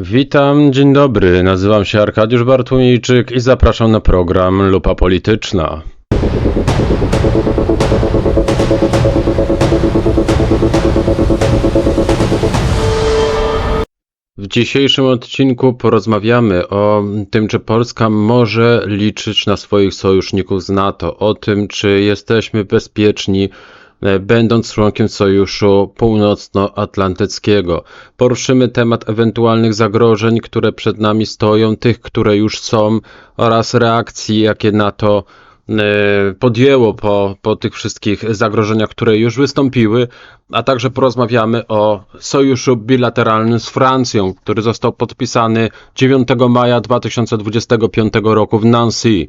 Witam, dzień dobry. Nazywam się Arkadiusz Bartłomiejczyk i zapraszam na program Lupa Polityczna. W dzisiejszym odcinku porozmawiamy o tym, czy Polska może liczyć na swoich sojuszników z NATO, o tym, czy jesteśmy bezpieczni, będąc członkiem Sojuszu Północnoatlantyckiego. Poruszymy temat ewentualnych zagrożeń, które przed nami stoją, tych, które już są, oraz reakcji, jakie NATO e, podjęło po, po tych wszystkich zagrożeniach, które już wystąpiły, a także porozmawiamy o sojuszu bilateralnym z Francją, który został podpisany 9 maja 2025 roku w Nancy.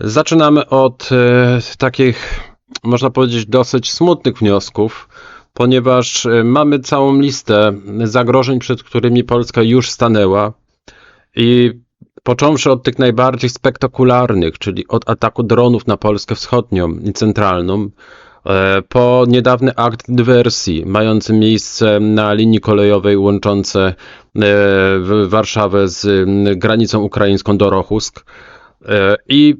Zaczynamy od e, takich, można powiedzieć, dosyć smutnych wniosków, ponieważ e, mamy całą listę zagrożeń, przed którymi Polska już stanęła. I począwszy od tych najbardziej spektakularnych, czyli od ataku dronów na Polskę wschodnią i centralną, e, po niedawny akt dywersji mający miejsce na linii kolejowej łączące e, Warszawę z granicą ukraińską do Rochusk i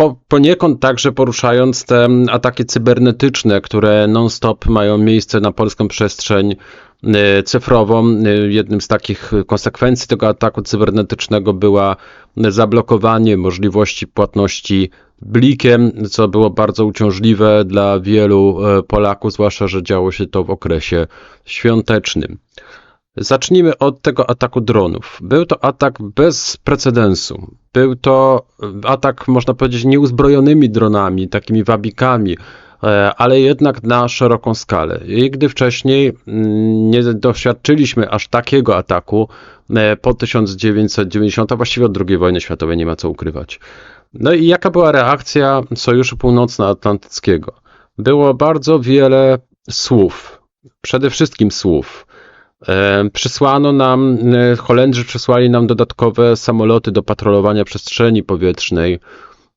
po, poniekąd także poruszając te ataki cybernetyczne, które non-stop mają miejsce na polską przestrzeń e, cyfrową. E, Jednym z takich konsekwencji tego ataku cybernetycznego była zablokowanie możliwości płatności blikiem, co było bardzo uciążliwe dla wielu e, Polaków, zwłaszcza, że działo się to w okresie świątecznym. Zacznijmy od tego ataku dronów. Był to atak bez precedensu. Był to atak, można powiedzieć, nieuzbrojonymi dronami, takimi wabikami, e, ale jednak na szeroką skalę. I gdy wcześniej mm, nie doświadczyliśmy aż takiego ataku e, po 1990, a właściwie od II wojny światowej, nie ma co ukrywać. No i jaka była reakcja Sojuszu Północnoatlantyckiego? Było bardzo wiele słów, przede wszystkim słów. Przysłano nam, e, Holendrzy przysłali nam dodatkowe samoloty do patrolowania przestrzeni powietrznej.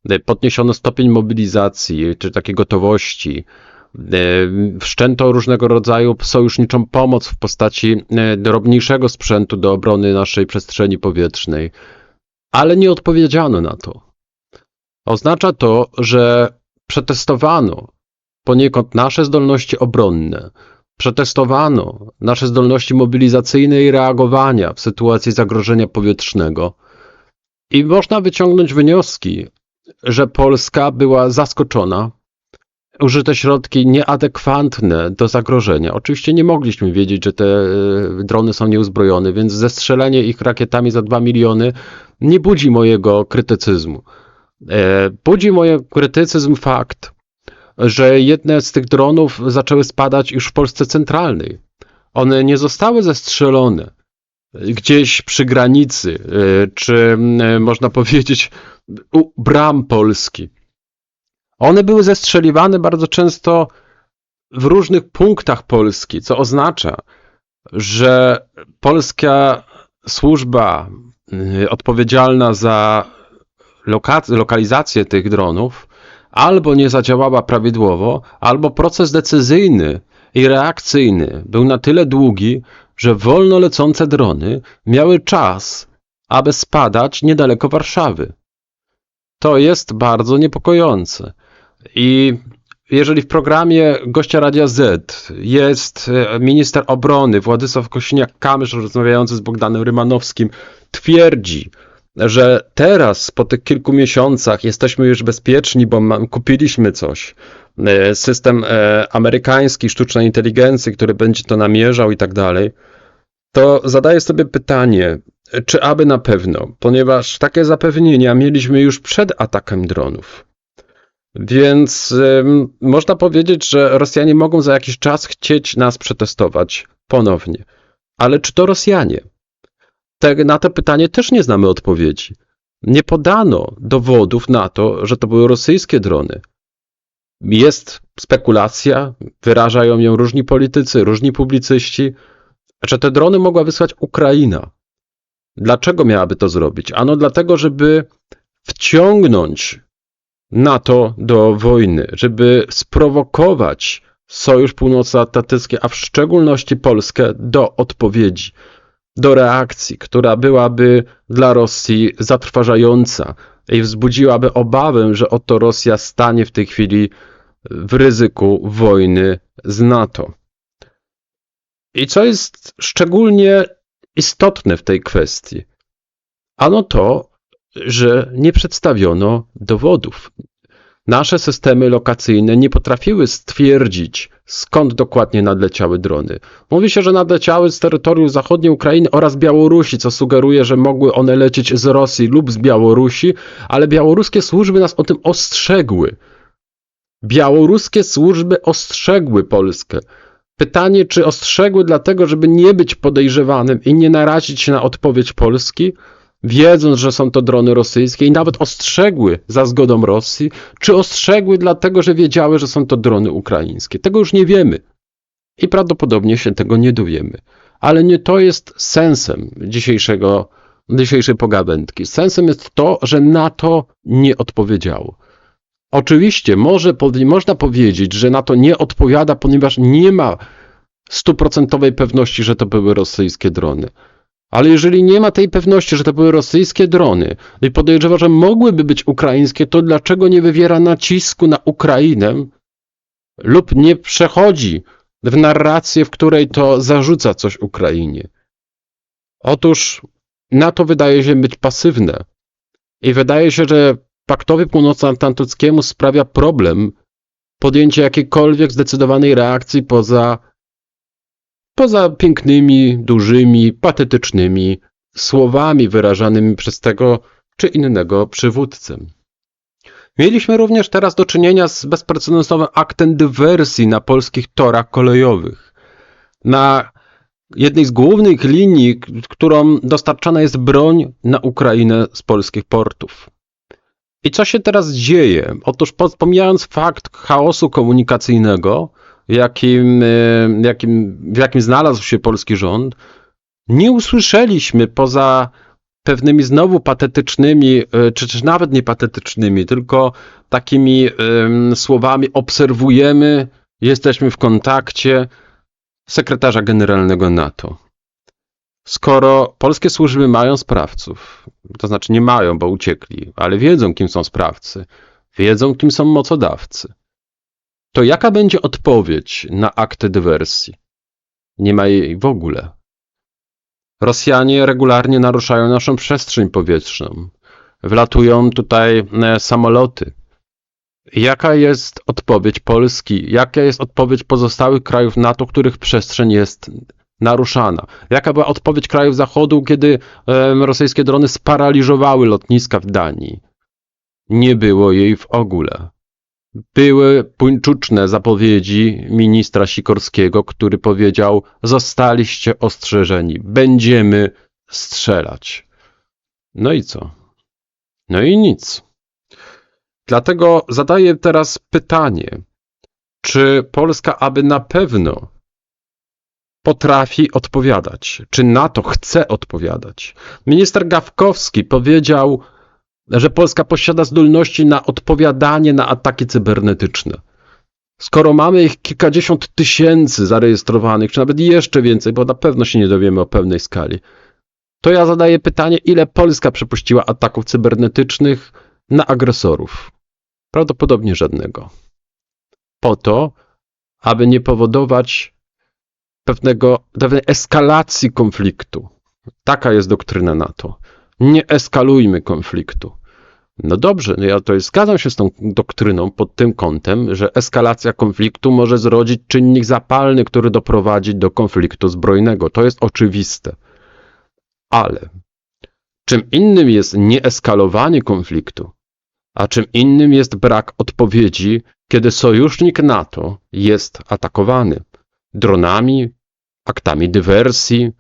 E, Podniesiono stopień mobilizacji, czy takiej gotowości. E, Wszczęto różnego rodzaju sojuszniczą pomoc w postaci drobniejszego sprzętu do obrony naszej przestrzeni powietrznej. Ale nie odpowiedziano na to. Oznacza to, że przetestowano poniekąd nasze zdolności obronne, przetestowano nasze zdolności mobilizacyjne i reagowania w sytuacji zagrożenia powietrznego. I można wyciągnąć wnioski, że Polska była zaskoczona, użyte środki nieadekwatne do zagrożenia. Oczywiście nie mogliśmy wiedzieć, że te e, drony są nieuzbrojone, więc zestrzelenie ich rakietami za 2 miliony nie budzi mojego krytycyzmu. E, Budzi moje krytycyzm fakt, że jedne z tych dronów zaczęły spadać już w Polsce centralnej. One nie zostały zestrzelone gdzieś przy granicy, y, czy y, można powiedzieć u bram Polski. One były zestrzeliwane bardzo często w różnych punktach Polski, co oznacza, że polska służba odpowiedzialna za loka- lokalizację tych dronów albo nie zadziałała prawidłowo, albo proces decyzyjny i reakcyjny był na tyle długi, że wolno lecące drony miały czas, aby spadać niedaleko Warszawy. To jest bardzo niepokojące. I jeżeli w programie gościa Radia Z jest e, minister obrony Władysław Kosiniak-Kamysz rozmawiający z Bogdanem Rymanowskim, twierdzi, że teraz po tych kilku miesiącach jesteśmy już bezpieczni, bo kupiliśmy coś. E, System e, amerykański sztucznej inteligencji, który będzie to namierzał i tak dalej. To zadaję sobie pytanie, czy aby na pewno, ponieważ takie zapewnienia mieliśmy już przed atakiem dronów. Więc można powiedzieć, że Rosjanie mogą za jakiś czas chcieć nas przetestować ponownie. Ale czy to Rosjanie? Te, na to pytanie też nie znamy odpowiedzi. Nie podano dowodów na to, że to były rosyjskie drony. Jest spekulacja, wyrażają ją różni politycy, różni publicyści, że te drony mogła wysłać Ukraina. Dlaczego miałaby to zrobić? Ano dlatego, żeby wciągnąć NATO do wojny, żeby sprowokować Sojusz Północnoatlantycki, a w szczególności Polskę do odpowiedzi. Do reakcji, która byłaby dla Rosji zatrważająca i wzbudziłaby obawę, że oto Rosja stanie w tej chwili w ryzyku wojny z NATO. I co jest szczególnie istotne w tej kwestii? Ano to, że nie przedstawiono dowodów. Nasze systemy lokacyjne nie potrafiły stwierdzić, skąd dokładnie nadleciały drony. Mówi się, że nadleciały z terytorium zachodniej Ukrainy oraz Białorusi, co sugeruje, że mogły one lecieć z Rosji lub z Białorusi, ale białoruskie służby nas o tym ostrzegły. Białoruskie służby ostrzegły Polskę. Pytanie, czy ostrzegły dlatego, żeby nie być podejrzewanym i nie narazić się na odpowiedź Polski, wiedząc, że są to drony rosyjskie i nawet ostrzegły za zgodą Rosji, czy ostrzegły dlatego, że wiedziały, że są to drony ukraińskie. Tego już nie wiemy i prawdopodobnie się tego nie dowiemy. Ale nie to jest sensem dzisiejszego, dzisiejszej pogawędki. Sensem jest to, że NATO nie odpowiedziało. Oczywiście może, można powiedzieć, że NATO nie odpowiada, ponieważ nie ma stuprocentowej pewności, że to były rosyjskie drony. Ale jeżeli nie ma tej pewności, że to były rosyjskie drony i podejrzewa, że mogłyby być ukraińskie, to dlaczego nie wywiera nacisku na Ukrainę lub nie przechodzi w narrację, w której to zarzuca coś Ukrainie? Otóż NATO wydaje się być pasywne i wydaje się, że Paktowi Północnoatlantyckiemu sprawia problem podjęcie jakiejkolwiek zdecydowanej reakcji poza poza pięknymi, dużymi, patetycznymi słowami wyrażanymi przez tego czy innego przywódcę. Mieliśmy również teraz do czynienia z bezprecedensowym aktem dywersji na polskich torach kolejowych. Na jednej z głównych linii, którą dostarczana jest broń na Ukrainę z polskich portów. I co się teraz dzieje? Otóż pomijając fakt chaosu komunikacyjnego, jakim, e, jakim, w jakim znalazł się polski rząd, nie usłyszeliśmy poza pewnymi znowu patetycznymi, e, czy też nawet nie patetycznymi, tylko takimi um, słowami obserwujemy, jesteśmy w kontakcie sekretarza generalnego NATO. Skoro polskie służby mają sprawców, to znaczy nie mają, bo uciekli, ale wiedzą, kim są sprawcy, wiedzą, kim są mocodawcy, to jaka będzie odpowiedź na akty dywersji? Nie ma jej w ogóle. Rosjanie regularnie naruszają naszą przestrzeń powietrzną. Wlatują tutaj e, samoloty. Jaka jest odpowiedź Polski? Jaka jest odpowiedź pozostałych krajów NATO, których przestrzeń jest naruszana? Jaka była odpowiedź krajów Zachodu, kiedy rosyjskie drony sparaliżowały lotniska w Danii? Nie było jej w ogóle. Były buńczuczne zapowiedzi ministra Sikorskiego, który powiedział: Zostaliście ostrzeżeni, będziemy strzelać. No i co? No i nic. Dlatego zadaję teraz pytanie, czy Polska aby na pewno potrafi odpowiadać? Czy NATO chce odpowiadać? Minister Gawkowski powiedział że Polska posiada zdolności na odpowiadanie na ataki cybernetyczne. Skoro mamy ich kilkadziesiąt tysięcy zarejestrowanych, czy nawet jeszcze więcej, bo na pewno się nie dowiemy o pełnej skali, to ja zadaję pytanie, ile Polska przepuściła ataków cybernetycznych na agresorów? Prawdopodobnie żadnego. Po to, aby nie powodować pewnego, pewnej eskalacji konfliktu. Taka jest doktryna NATO nie eskalujmy konfliktu. No dobrze, no ja to zgadzam się z tą doktryną pod tym kątem, że eskalacja konfliktu może zrodzić czynnik zapalny, który doprowadzi do konfliktu zbrojnego. To jest oczywiste. Ale czym innym jest nieeskalowanie konfliktu, a czym innym jest brak odpowiedzi, kiedy sojusznik NATO jest atakowany dronami, aktami dywersji,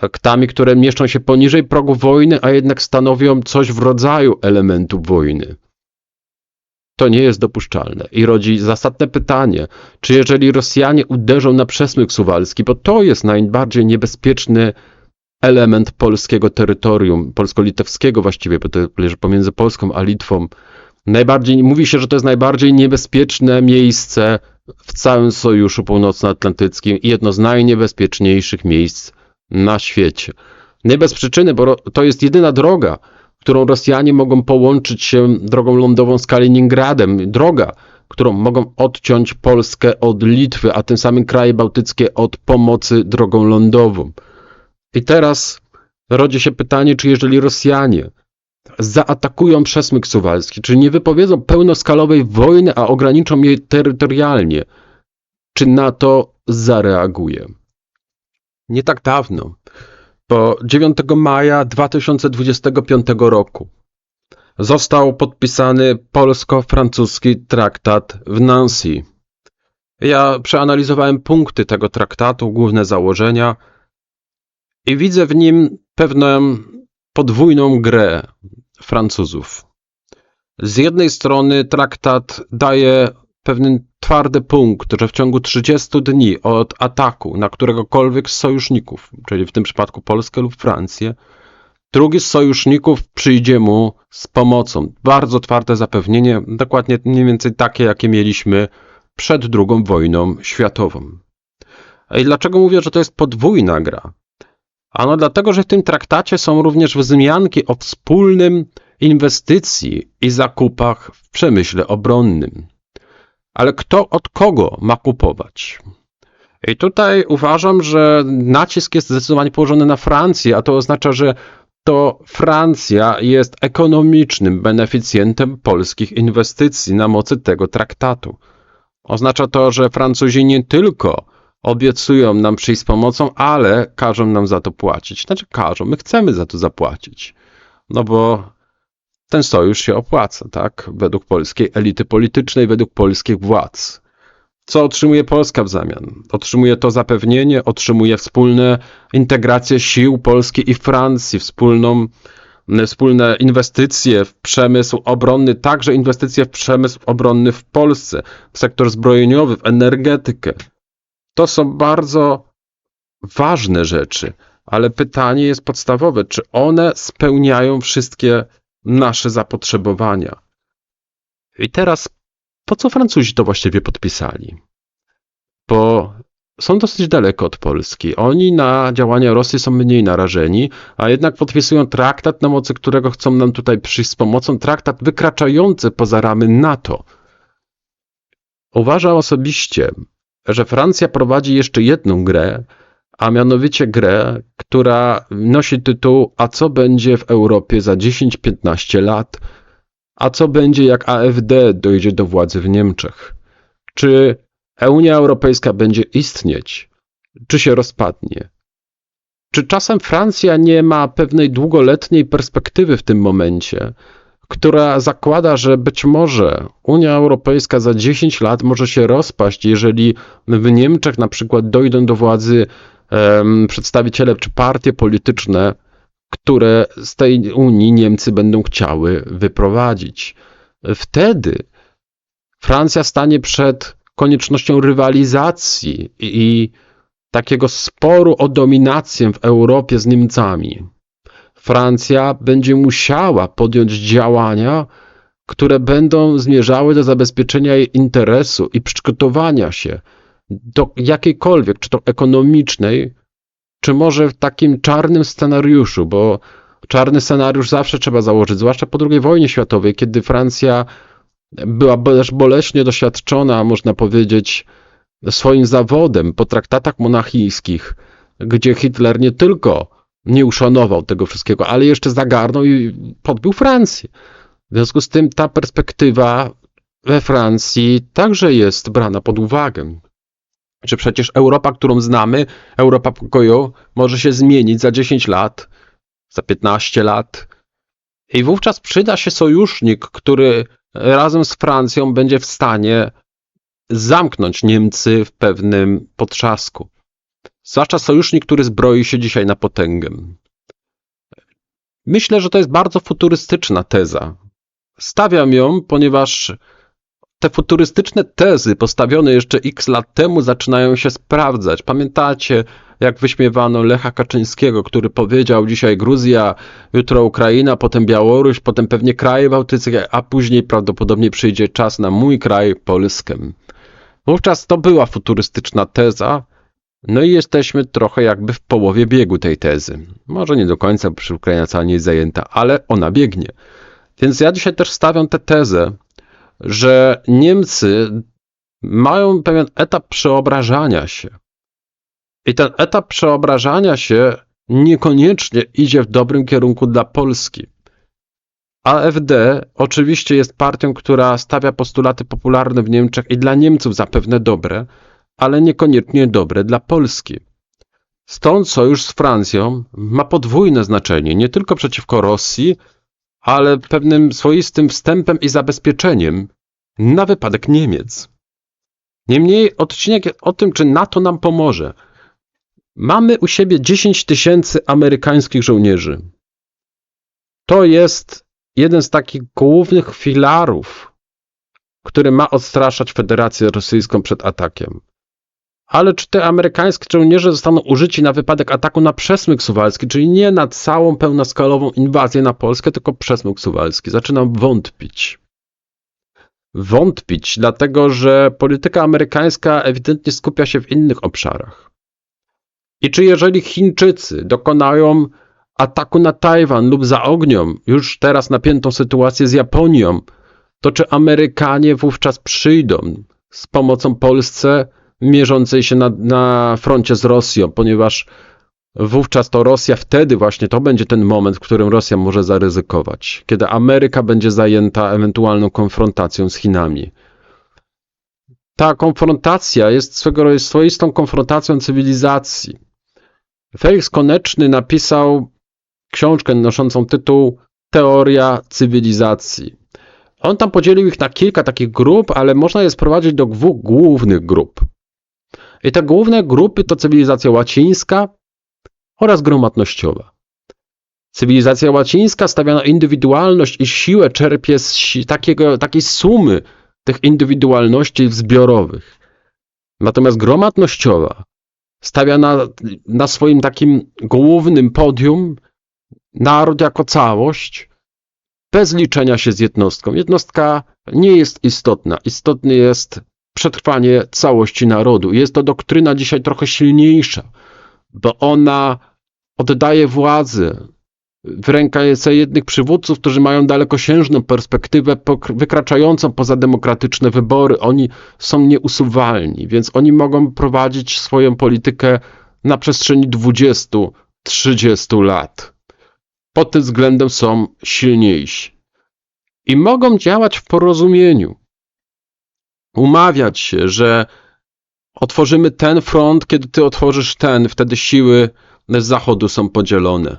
aktami, które mieszczą się poniżej progu wojny, a jednak stanowią coś w rodzaju elementu wojny. To nie jest dopuszczalne i rodzi zasadne pytanie, czy jeżeli Rosjanie uderzą na przesmyk suwalski, bo to jest najbardziej niebezpieczny element polskiego terytorium, polsko-litewskiego właściwie, bo to leży pomiędzy Polską a Litwą, najbardziej, mówi się, że to jest najbardziej niebezpieczne miejsce w całym Sojuszu Północnoatlantyckim i jedno z najniebezpieczniejszych miejsc na świecie. Nie bez przyczyny, bo to jest jedyna droga, którą Rosjanie mogą połączyć się drogą lądową z Kaliningradem. Droga, którą mogą odciąć Polskę od Litwy, a tym samym kraje bałtyckie od pomocy drogą lądową. I teraz rodzi się pytanie, czy jeżeli Rosjanie zaatakują przesmyk suwalski, czy nie wypowiedzą pełnoskalowej wojny, a ograniczą jej terytorialnie, czy NATO zareaguje? Nie tak dawno, bo 9 maja 2025 roku został podpisany polsko-francuski traktat w Nancy. Ja przeanalizowałem punkty tego traktatu, główne założenia i widzę w nim pewną podwójną grę Francuzów. Z jednej strony traktat daje pewien twardy punkt, że w ciągu 30 dni od ataku na któregokolwiek z sojuszników, czyli w tym przypadku Polskę lub Francję, drugi z sojuszników przyjdzie mu z pomocą. Bardzo twarde zapewnienie, dokładnie mniej więcej takie, jakie mieliśmy przed II wojną światową. I dlaczego mówię, że to jest podwójna gra? Ano dlatego, że w tym traktacie są również wzmianki o wspólnym inwestycji i zakupach w przemyśle obronnym. Ale kto od kogo ma kupować? I tutaj uważam, że nacisk jest zdecydowanie położony na Francję, a to oznacza, że to Francja jest ekonomicznym beneficjentem polskich inwestycji na mocy tego traktatu. Oznacza to, że Francuzi nie tylko obiecują nam przyjść z pomocą, ale każą nam za to płacić. Znaczy każą, my chcemy za to zapłacić. No bo ten sojusz się opłaca, tak? Według polskiej elity politycznej, według polskich władz. Co otrzymuje Polska w zamian? Otrzymuje to zapewnienie, otrzymuje wspólne integrację sił Polski i Francji, wspólną, wspólne inwestycje w przemysł obronny, także inwestycje w przemysł obronny w Polsce, w sektor zbrojeniowy, w energetykę. To są bardzo ważne rzeczy, ale pytanie jest podstawowe, czy one spełniają wszystkie nasze zapotrzebowania. I teraz, po co Francuzi to właściwie podpisali? Bo są dosyć daleko od Polski. Oni na działania Rosji są mniej narażeni, a jednak podpisują traktat, na mocy którego chcą nam tutaj przyjść z pomocą, traktat wykraczający poza ramy NATO. Uważam osobiście, że Francja prowadzi jeszcze jedną grę, a mianowicie grę, która nosi tytuł A co będzie w Europie za 10-15 lat? A co będzie jak AfD dojdzie do władzy w Niemczech? Czy Unia Europejska będzie istnieć? Czy się rozpadnie? Czy czasem Francja nie ma pewnej długoletniej perspektywy w tym momencie, która zakłada, że być może Unia Europejska za 10 lat może się rozpaść, jeżeli w Niemczech na przykład dojdą do władzy przedstawiciele czy partie polityczne, które z tej Unii Niemcy będą chciały wyprowadzić. Wtedy Francja stanie przed koniecznością rywalizacji i, takiego sporu o dominację w Europie z Niemcami. Francja będzie musiała podjąć działania, które będą zmierzały do zabezpieczenia jej interesu i przygotowania się do jakiejkolwiek, czy to ekonomicznej, czy może w takim czarnym scenariuszu, bo czarny scenariusz zawsze trzeba założyć, zwłaszcza po II wojnie światowej, kiedy Francja była też boleśnie doświadczona, można powiedzieć, swoim zawodem po traktatach monachijskich, gdzie Hitler nie tylko nie uszanował tego wszystkiego, ale jeszcze zagarnął i podbił Francję. W związku z tym ta perspektywa we Francji także jest brana pod uwagę. Że przecież Europa, którą znamy, Europa pokoju, może się zmienić za 10 lat, za 15 lat. I wówczas przyda się sojusznik, który razem z Francją będzie w stanie zamknąć Niemcy w pewnym potrzasku. Zwłaszcza sojusznik, który zbroi się dzisiaj na potęgę. Myślę, że to jest bardzo futurystyczna teza. Stawiam ją, ponieważ te futurystyczne tezy postawione jeszcze x lat temu zaczynają się sprawdzać. Pamiętacie, jak wyśmiewano Lecha Kaczyńskiego, który powiedział dzisiaj Gruzja, jutro Ukraina, potem Białoruś, potem pewnie kraje bałtyckie, a później prawdopodobnie przyjdzie czas na mój kraj, Polskę. Wówczas to była futurystyczna teza, No i jesteśmy trochę jakby w połowie biegu tej tezy. Może nie do końca, bo Ukraina cała nie jest zajęta, ale ona biegnie. Więc ja dzisiaj też stawiam tę tezę, że Niemcy mają pewien etap przeobrażania się. I ten etap przeobrażania się niekoniecznie idzie w dobrym kierunku dla Polski. AfD oczywiście jest partią, która stawia postulaty popularne w Niemczech i dla Niemców zapewne dobre, ale niekoniecznie dobre dla Polski. Stąd sojusz z Francją ma podwójne znaczenie, nie tylko przeciwko Rosji, ale pewnym swoistym wstępem i zabezpieczeniem na wypadek Niemiec. Niemniej odcinek o tym, czy NATO nam pomoże. Mamy u siebie 10 tysięcy amerykańskich żołnierzy. To jest jeden z takich głównych filarów, który ma odstraszać Federację Rosyjską przed atakiem. Ale czy te amerykańskie żołnierze zostaną użyci na wypadek ataku na przesmyk suwalski, czyli nie na całą pełnoskalową inwazję na Polskę, tylko przesmyk suwalski? Zaczynam wątpić. Wątpić, dlatego że polityka amerykańska ewidentnie skupia się w innych obszarach. I czy jeżeli Chińczycy dokonają ataku na Tajwan lub zaognią już teraz napiętą sytuację z Japonią, to czy Amerykanie wówczas przyjdą z pomocą Polsce mierzącej się na, na froncie z Rosją, ponieważ wówczas to Rosja wtedy właśnie to będzie ten moment, w którym Rosja może zaryzykować, kiedy Ameryka będzie zajęta ewentualną konfrontacją z Chinami. Ta konfrontacja jest swego rodzaju swoistą konfrontacją cywilizacji. Felix Koneczny napisał książkę noszącą tytuł Teoria cywilizacji. On tam podzielił ich na kilka takich grup, ale można je sprowadzić do dwóch głównych grup. I te główne grupy to cywilizacja łacińska oraz gromadnościowa. Cywilizacja łacińska stawia na indywidualność i siłę czerpie z takiego, takiej sumy tych indywidualności zbiorowych. Natomiast gromadnościowa stawia na, na swoim takim głównym podium naród jako całość, bez liczenia się z jednostką. Jednostka nie jest istotna. Istotny jest przetrwanie całości narodu. Jest to doktryna dzisiaj trochę silniejsza, bo ona oddaje władzę w ręce jednych przywódców, którzy mają dalekosiężną perspektywę wykraczającą poza demokratyczne wybory. Oni są nieusuwalni, więc oni mogą prowadzić swoją politykę na przestrzeni 20-30 lat. Pod tym względem są silniejsi. I mogą działać w porozumieniu umawiać się, że otworzymy ten front, kiedy ty otworzysz ten, wtedy siły z zachodu są podzielone.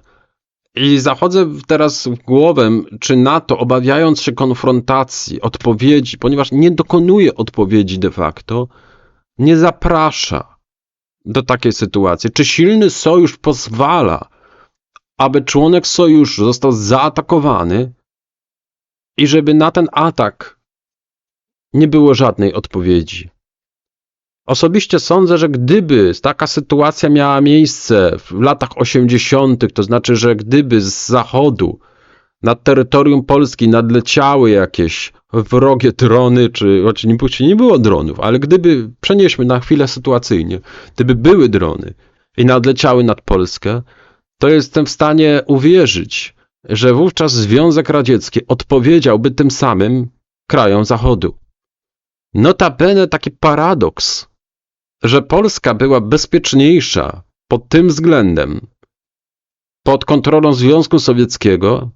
I zachodzę teraz w głowę, czy NATO, obawiając się konfrontacji, odpowiedzi, ponieważ nie dokonuje odpowiedzi de facto, nie zaprasza do takiej sytuacji. Czy silny sojusz pozwala, aby członek sojuszu został zaatakowany i żeby na ten atak nie było żadnej odpowiedzi. Osobiście sądzę, że gdyby taka sytuacja miała miejsce w latach 80., to znaczy, że gdyby z zachodu nad terytorium Polski nadleciały jakieś wrogie drony, czy oczywiście nie było dronów, ale gdyby, przenieśmy na chwilę sytuacyjnie, gdyby były drony i nadleciały nad Polskę, to jestem w stanie uwierzyć, że wówczas Związek Radziecki odpowiedziałby tym samym krajom Zachodu. Notabene taki paradoks, że Polska była bezpieczniejsza pod tym względem pod kontrolą Związku Sowieckiego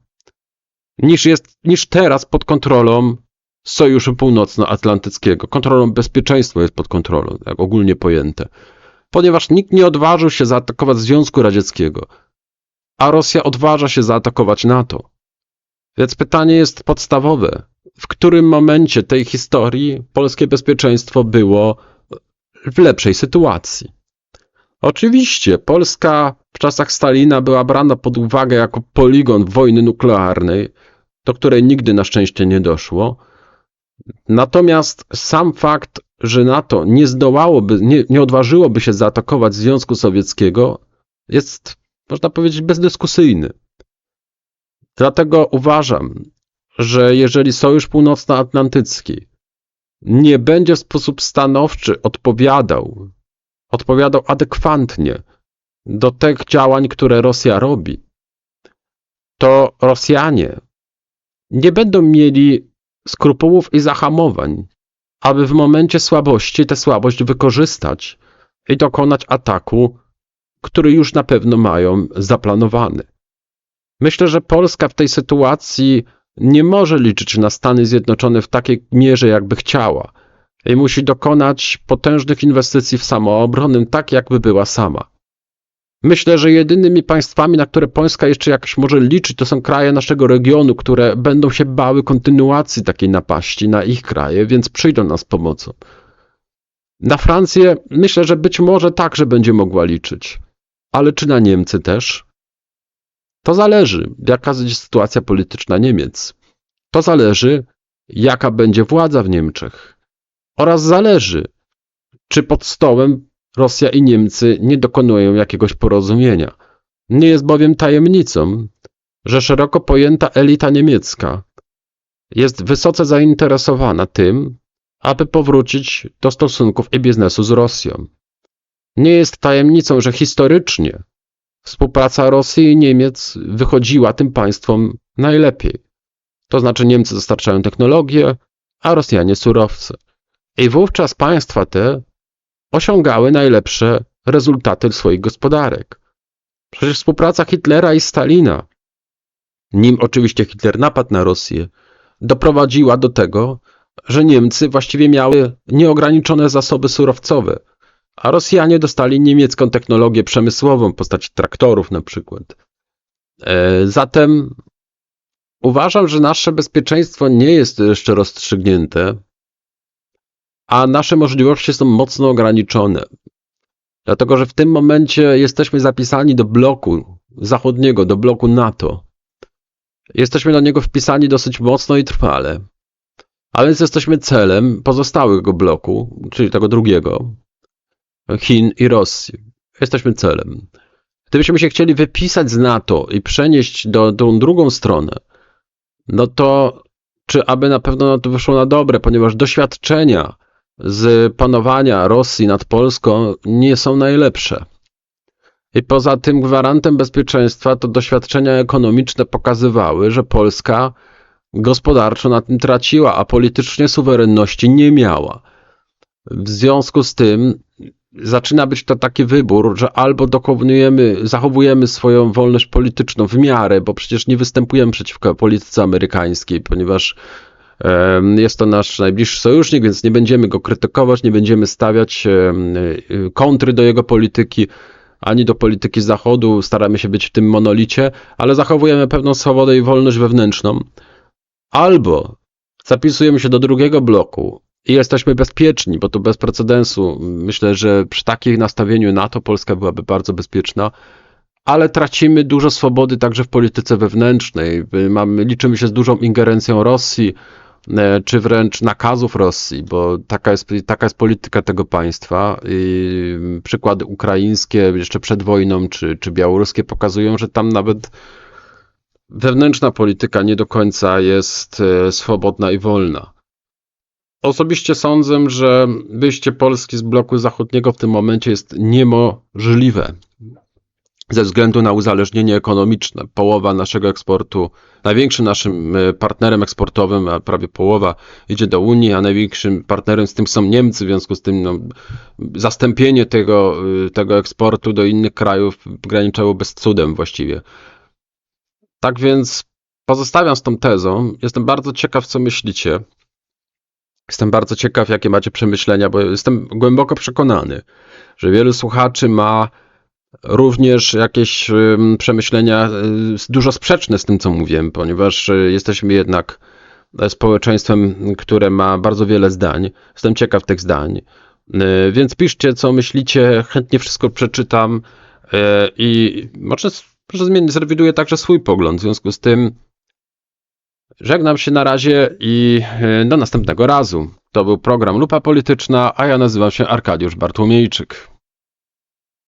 niż, jest, niż teraz pod kontrolą Sojuszu Północnoatlantyckiego. Kontrolą bezpieczeństwa jest pod kontrolą, jak ogólnie pojęte. Ponieważ nikt nie odważył się zaatakować Związku Radzieckiego, a Rosja odważa się zaatakować NATO. Więc pytanie jest podstawowe w którym momencie tej historii polskie bezpieczeństwo było w lepszej sytuacji. Oczywiście Polska w czasach Stalina była brana pod uwagę jako poligon wojny nuklearnej, do której nigdy na szczęście nie doszło. Natomiast sam fakt, że NATO nie zdołałoby, nie, nie odważyłoby się zaatakować Związku Sowieckiego, jest, można powiedzieć, bezdyskusyjny. Dlatego uważam, że jeżeli Sojusz Północnoatlantycki nie będzie w sposób stanowczy odpowiadał odpowiadał adekwatnie do tych działań, które Rosja robi, to Rosjanie nie będą mieli skrupułów i zahamowań, aby w momencie słabości tę słabość wykorzystać i dokonać ataku, który już na pewno mają zaplanowany. Myślę, że Polska w tej sytuacji nie może liczyć na Stany Zjednoczone w takiej mierze, jakby chciała. I musi dokonać potężnych inwestycji w samoobronę, tak jakby była sama. Myślę, że jedynymi państwami, na które Polska jeszcze jakoś może liczyć, to są kraje naszego regionu, które będą się bały kontynuacji takiej napaści na ich kraje, więc przyjdą nas pomocą. Na Francję myślę, że być może także będzie mogła liczyć, ale czy na Niemcy też? To zależy, jaka będzie sytuacja polityczna Niemiec. To zależy, jaka będzie władza w Niemczech. Oraz zależy, czy pod stołem Rosja i Niemcy nie dokonują jakiegoś porozumienia. Nie jest bowiem tajemnicą, że szeroko pojęta elita niemiecka jest wysoce zainteresowana tym, aby powrócić do stosunków i biznesu z Rosją. Nie jest tajemnicą, że historycznie współpraca Rosji i Niemiec wychodziła tym państwom najlepiej. To znaczy Niemcy dostarczają technologię, a Rosjanie surowce. I wówczas państwa te osiągały najlepsze rezultaty swoich gospodarek. Przecież współpraca Hitlera i Stalina, nim oczywiście Hitler napadł na Rosję, doprowadziła do tego, że Niemcy właściwie miały nieograniczone zasoby surowcowe, a Rosjanie dostali niemiecką technologię przemysłową w postaci traktorów na przykład. E, Zatem uważam, że nasze bezpieczeństwo nie jest jeszcze rozstrzygnięte, a nasze możliwości są mocno ograniczone. Dlatego, że w tym momencie jesteśmy zapisani do bloku zachodniego, do bloku NATO. Jesteśmy do niego wpisani dosyć mocno i trwale. A więc jesteśmy celem pozostałego bloku, czyli tego drugiego, Chin i Rosji. Jesteśmy celem. Gdybyśmy się chcieli wypisać z NATO i przenieść do tą drugą stronę, no to czy aby na pewno to wyszło na dobre, ponieważ doświadczenia z panowania Rosji nad Polską nie są najlepsze. I poza tym gwarantem bezpieczeństwa to doświadczenia ekonomiczne pokazywały, że Polska gospodarczo na tym traciła, a politycznie suwerenności nie miała. W związku z tym zaczyna być to taki wybór, że albo dokonujemy, zachowujemy swoją wolność polityczną w miarę, bo przecież nie występujemy przeciwko polityce amerykańskiej, ponieważ jest to nasz najbliższy sojusznik, więc nie będziemy go krytykować, nie będziemy stawiać y, kontry do jego polityki, ani do polityki Zachodu, staramy się być w tym monolicie, ale zachowujemy pewną swobodę i wolność wewnętrzną. Albo zapisujemy się do drugiego bloku i jesteśmy bezpieczni, bo to bez precedensu. Myślę, że przy takim nastawieniu NATO Polska byłaby bardzo bezpieczna, ale tracimy dużo swobody także w polityce wewnętrznej. Mamy, liczymy się z dużą ingerencją Rosji, e, czy wręcz nakazów Rosji, bo taka jest, taka jest polityka tego państwa. I przykłady ukraińskie jeszcze przed wojną, czy, czy białoruskie pokazują, że tam nawet wewnętrzna polityka nie do końca jest e, swobodna i wolna. Osobiście sądzę, że wyjście Polski z bloku zachodniego w tym momencie jest niemożliwe ze względu na uzależnienie ekonomiczne. Połowa naszego eksportu, największym naszym e, partnerem eksportowym, a prawie połowa idzie do Unii, a największym partnerem z tym są Niemcy, w związku z tym no, zastąpienie tego, e, tego eksportu do innych krajów graniczyłoby z cudem właściwie. Tak więc pozostawiam z tą tezą. Jestem bardzo ciekaw, co myślicie. Jestem bardzo ciekaw, jakie macie przemyślenia, bo jestem głęboko przekonany, że wielu słuchaczy ma również jakieś przemyślenia y, dużo sprzeczne z tym, co mówię, ponieważ y, jesteśmy jednak e, społeczeństwem, które ma bardzo wiele zdań. Jestem ciekaw tych zdań. Y, Więc piszcie, co myślicie, chętnie wszystko przeczytam i może, może zmienię, zrewiduję także swój pogląd. W związku z tym Żegnam się na razie i e, do następnego razu. To był program Lupa Polityczna, a ja nazywam się Arkadiusz Bartłomiejczyk.